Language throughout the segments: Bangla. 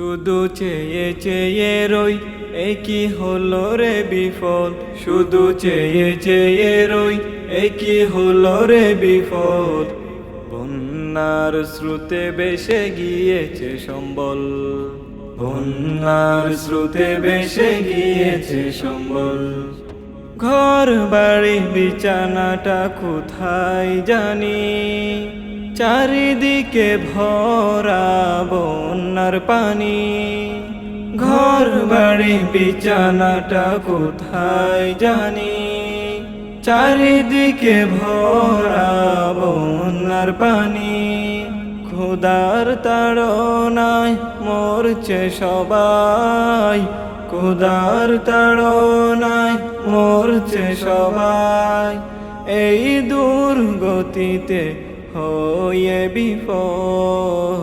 শুধু চেয়ে চেয়ে রই, এ কি হলো রে বিফল? শুধু চেয়ে চেয়ে রই, এ কি হলো রে বিফল? বন্যার স্রোতে বেসে গিয়েছে সম্বল। বন্যার স্রোতে বেসে গিয়েছে সম্বল। ঘর বাড়ি বিছানাটা কোথায় জানি? চারিদিকে ভরা বন্যার পানি। ঘর বাড়ি বিছানাটা কোথায় জানি? চারিদিকে ভরা বন্যার পানি। খোদার তাড়নায় মরছে সবাই। খোদার তাড়নায় মরছে সবাই। এই দুর্গতিতে হয়ে বিপদ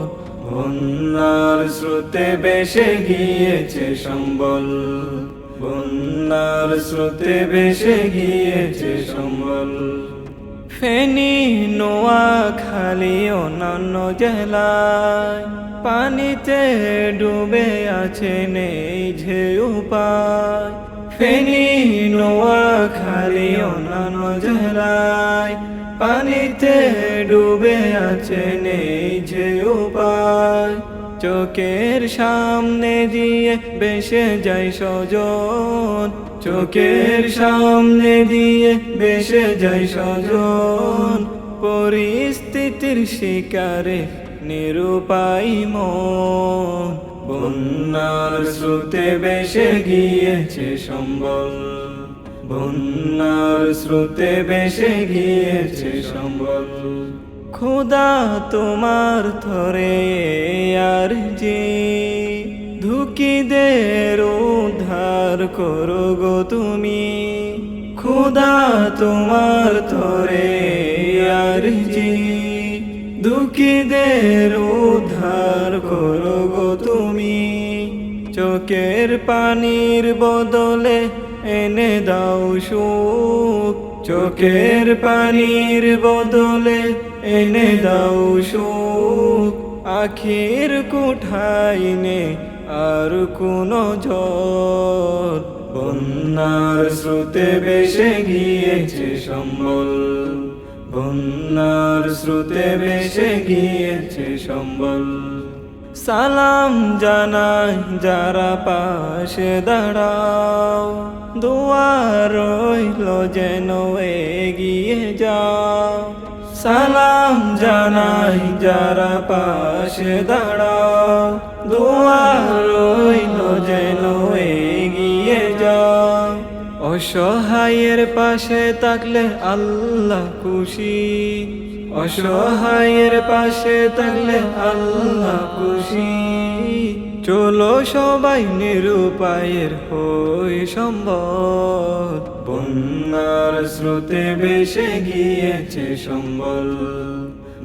বন্যার স্রোতে বেসে গিয়েছে সম্বল। বন্যার স্রোতে বেসে গিয়েছে সম্বল। ফেনী নোয়া খালি অন্যান্য জেলায় পানিতে ডুবে আছে নেই যে উপায় ফেনী নোয়া খালি অন্যান্য জেলায় পানিতে ডুবে আছে নেই যে উপায়। চোখের সামনে দিয়ে বেসে যায় সজন চোখের সামনে দিয়ে বেসে যায় সজন পরিস্থিতির শিকারে নিরুপায় মন। বন্যার স্রোতে বেসে গিয়েছে সম্বল। বন্যার স্রোতে বেসে গিয়েছে সম্বল খোদা তোমার থরে আর যে ধুকিদের উদ্ধার করো গো তুমি। খোদা তোমার থরে আর যে দুঃখীদের উদ্ধার করো গো তুমি। চোখের পানির বদলে এনে দাও সুখ, চোখের পানির বদলে এনে দাও সুখ, আখির কুঠাই নে আর কোনো জল বন্যার স্রোতে বেসে গিয়েছে সম্বল, বন্যার স্রোতে বেসে গিয়েছে সম্বল। সালাম জানাই যারা পাশে দাঁড়াও। দুয়ার রইল যেন এগিয়ে যাও। সালাম জানাই যারা পাশে দাঁড়াও। দুয়ার রইল যেন এগিয়ে যাও। অসহায়ের পাশে থাকলে আল্লাহ খুশি। অসহায়ের পাশে থাকলে আল্লাহ খুশি। চলো সবাই নিরুপায়ের হই সম্ভব বন্যার স্রোতে বেসে গিয়েছে সম্বল।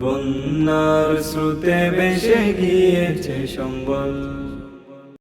বন্যার স্রোতে বেসে গিয়েছে সম্বল।